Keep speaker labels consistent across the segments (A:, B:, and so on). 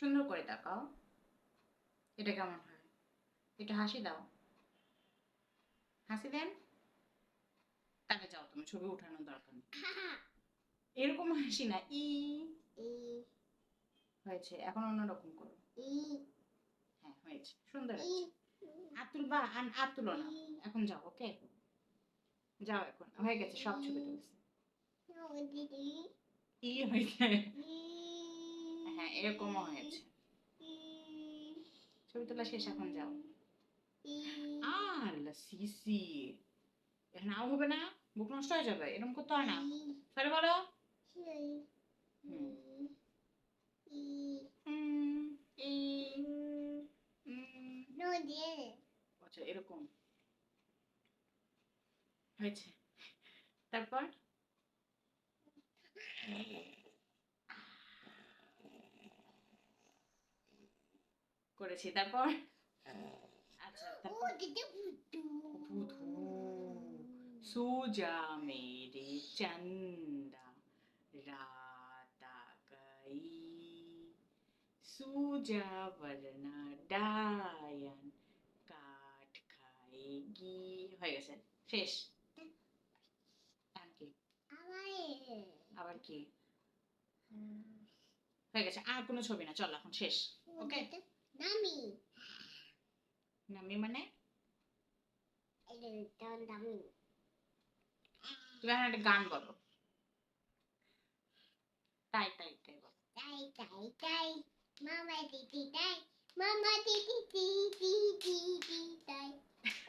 A: সুন্দর করে তাকাও। এটা কেমন হয়? একটু হাসি দাও। হাসি দেন? তাহলে যাও তুমি ছবি উঠানোর দরকার নেই। এরকম হাসি না ই। হয়েছে এখন অন্যরকম করো। হ্যাঁ হয়েছে সুন্দর আছে আর তুলবা আর আর তুলো না। এখন যাও ওকে? যাও এখন হয়ে গেছে সব ছবি তুলছে। ই। হয়েছে হ্যাঁ এরকমও হয়েছে। ছবি তোলা শেষ, এখন যাও। আর সিসি। আও হবে না, বুক নষ্ট হয়ে যাবে, এরকম করতে হয় না। সরি, বলো। আচ্ছা এরকম। হয়েছে। তারপর? করেছি তারপর? আচ্ছা সুজা মেরে চন্দা রাতা গই। সুজা বর্ণা ডায়ন কাঠ খাইগি হয়ে গেছে শেষ। আবার কি? হয়ে গেছে আর কোনো ছবি না চল এখন শেষ। ওকে
B: Nami.
A: নামি মানে
B: Don't dummy.
A: তুমি এখন একটা গান বলো তাই তাই তাই বলো
B: Die, die, die. Mama, die, die, die. Mama, die, die, die, die, die, die, die.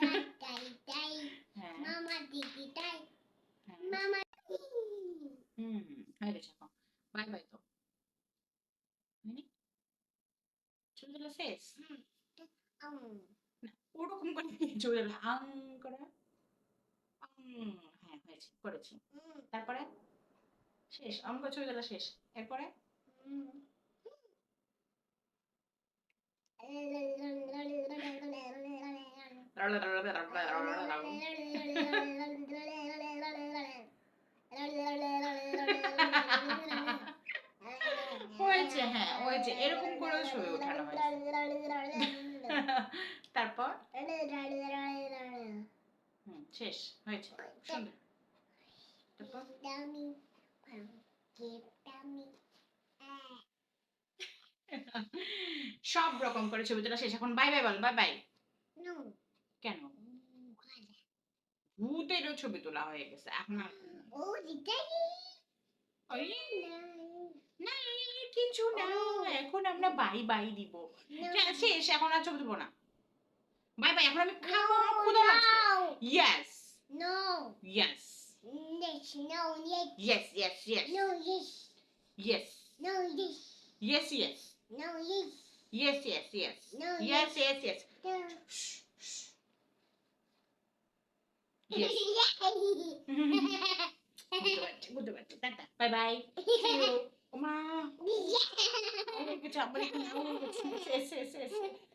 B: Die, die, die.
A: হ্যাঁ
B: Mama, die, die, die.
A: হ্যাঁ
B: Mama.
A: হুম হয়ে গেছে এখন বাই বাই শেষ
B: Um.
A: ওরকম করে তোলা আং করে হ্যাঁ হয়েছে করেছি. তারপরে শেষ অঙ্ক ছবি তোলা শেষ এরপরে হয়েছে হ্যাঁ হয়েছে এরকম করেও ছবি ওঠানো হয়েছে। তারপর? হুম শেষ হয়েছে। সুন্দর। তারপর. সব রকম করে ছবি তোলা শেষ। এখন বাই বাই বল বাই বাই কেন? ভূতেরও ছবি তোলা হয়ে গেছে। এখন. ওই কিছু না এখন আমরা বাই বাই দিব হ্যাঁ, শেষ এখন আর ছবি তুলবো না বাই বাই এখন আমি খাবো আমার ক্ষুধা লাগছে yes
B: No.
A: Yes
B: Yes. No. Yes.
A: Yes yes yes
B: No. Yes.
A: Yes
B: No. Yes.
A: Yes yes
B: No. Yes.
A: Yes yes yes
B: No.
A: Yes yes yes
B: No.
A: Yes বুঝতে পারছি বুঝতে পারছি টাটা বাই বাই पिजामा ऐसे ऐसे ऐसे